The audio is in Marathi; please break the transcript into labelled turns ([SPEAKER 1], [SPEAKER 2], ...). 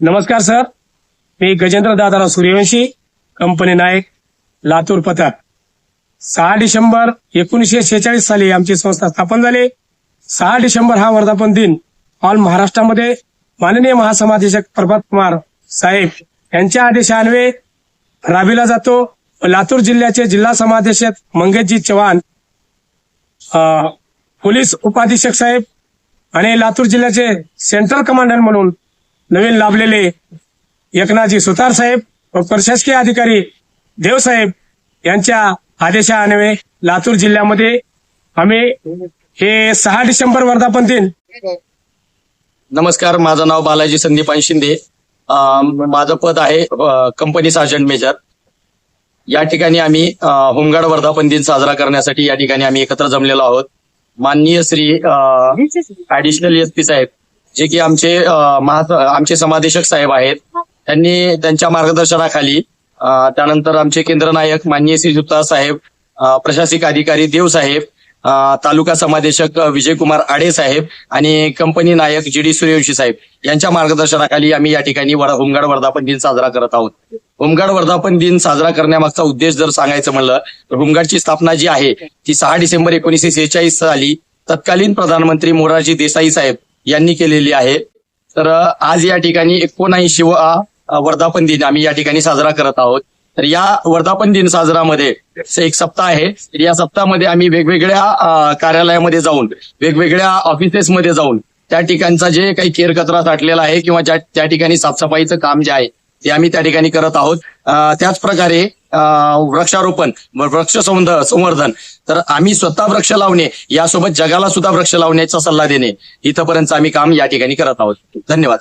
[SPEAKER 1] नमस्कार सर. मी गजेंद्र दादाराव सूर्यवंशी कंपनी नायक लातूर पथक. सहा डिसेंबर एकोणीसशे शेहेचाळीस साली आमची संस्था स्थापन झाली. सहा डिसेंबर हा वर्धापन दिन ऑल महाराष्ट्रामध्ये माननीय महासमादेशक प्रभात कुमार साहेब यांच्या आदेशान्वये राबविला जातो. लातूर जिल्ह्याचे जिल्हा समादेशक मंगेशजी चव्हाण पोलीस उपाधीक्षक साहेब आणि लातूर जिल्ह्याचे सेंट्रल कमांडर म्हणून नवीन लाभलेले एकनाथजी सुतार साहेब व प्रशासकीय अधिकारी देवसाहेब यांच्या आदेशान्वये लातूर जिल्ह्यामध्ये आम्ही हे सहा डिसेंबर वर्धापन दिन
[SPEAKER 2] नमस्कार माझं नाव बालाजी संदीपान शिंदे. माझं पद आहे कंपनी सार्जंट मेजर या ठिकाणी आम्ही होमगार्ड वर्धापन दिन साजरा करण्यासाठी या ठिकाणी आम्ही एकत्र जमलेलो आहोत. माननीय श्री ऍडिशनल एस पी साहेब जे की आमचे आमचे समादेशक साहेब आहेत. त्यांनी त्यांच्या मार्गदर्शनाखाली त्यानंतर आमचे केंद्र नायक मान्य श्री सुतार साहेब प्रशासकीय अधिकारी देव साहेब तालुका समादेशक विजयकुमार आडे साहेब आणि कंपनी नायक जी डी सूर्यवंशी साहेब यांच्या मार्गदर्शनाखाली आम्ही या ठिकाणी वर- होमगार्ड वर्धापन दिन साजरा करत आहोत. होमगार्ड वर्धापन दिन साजरा करण्यामागचा उद्देश जर सांगायचं म्हणलं तर होमगार्डची स्थापना जी आहे ती सहा डिसेंबर एकोणीसशे सेहेचाळीस साली तत्कालीन प्रधानमंत्री मोरारजी देसाई साहेब यांनी केलेली आहे. तर आज या ठिकाणी एकोणऐंशी वर्धापन दिन आम्ही या ठिकाणी साजरा करत आहोत. तर या वर्धापन दिन साजरामध्ये एक सप्ताह आहे. तर या सप्ताहामध्ये आम्ही वेगवेगळ्या कार्यालयामध्ये जाऊन वेगवेगळ्या ऑफिसेसमध्ये जाऊन त्या ठिकाणचा जे काही केर कचरा साठलेला आहे किंवा ज्या त्या ठिकाणी साफसफाईचं काम जे आहे ते आम्ही त्या ठिकाणी करत आहोत. त्याच प्रकारे वृक्षारोपण वृक्ष संवर्धन. तर आम्ही स्वतः वृक्ष लावणे यासोबत जगाला सुद्धा वृक्ष लावण्याचा सल्ला देणे इथपर्यंत आम्ही काम या ठिकाणी करत आहोत. धन्यवाद.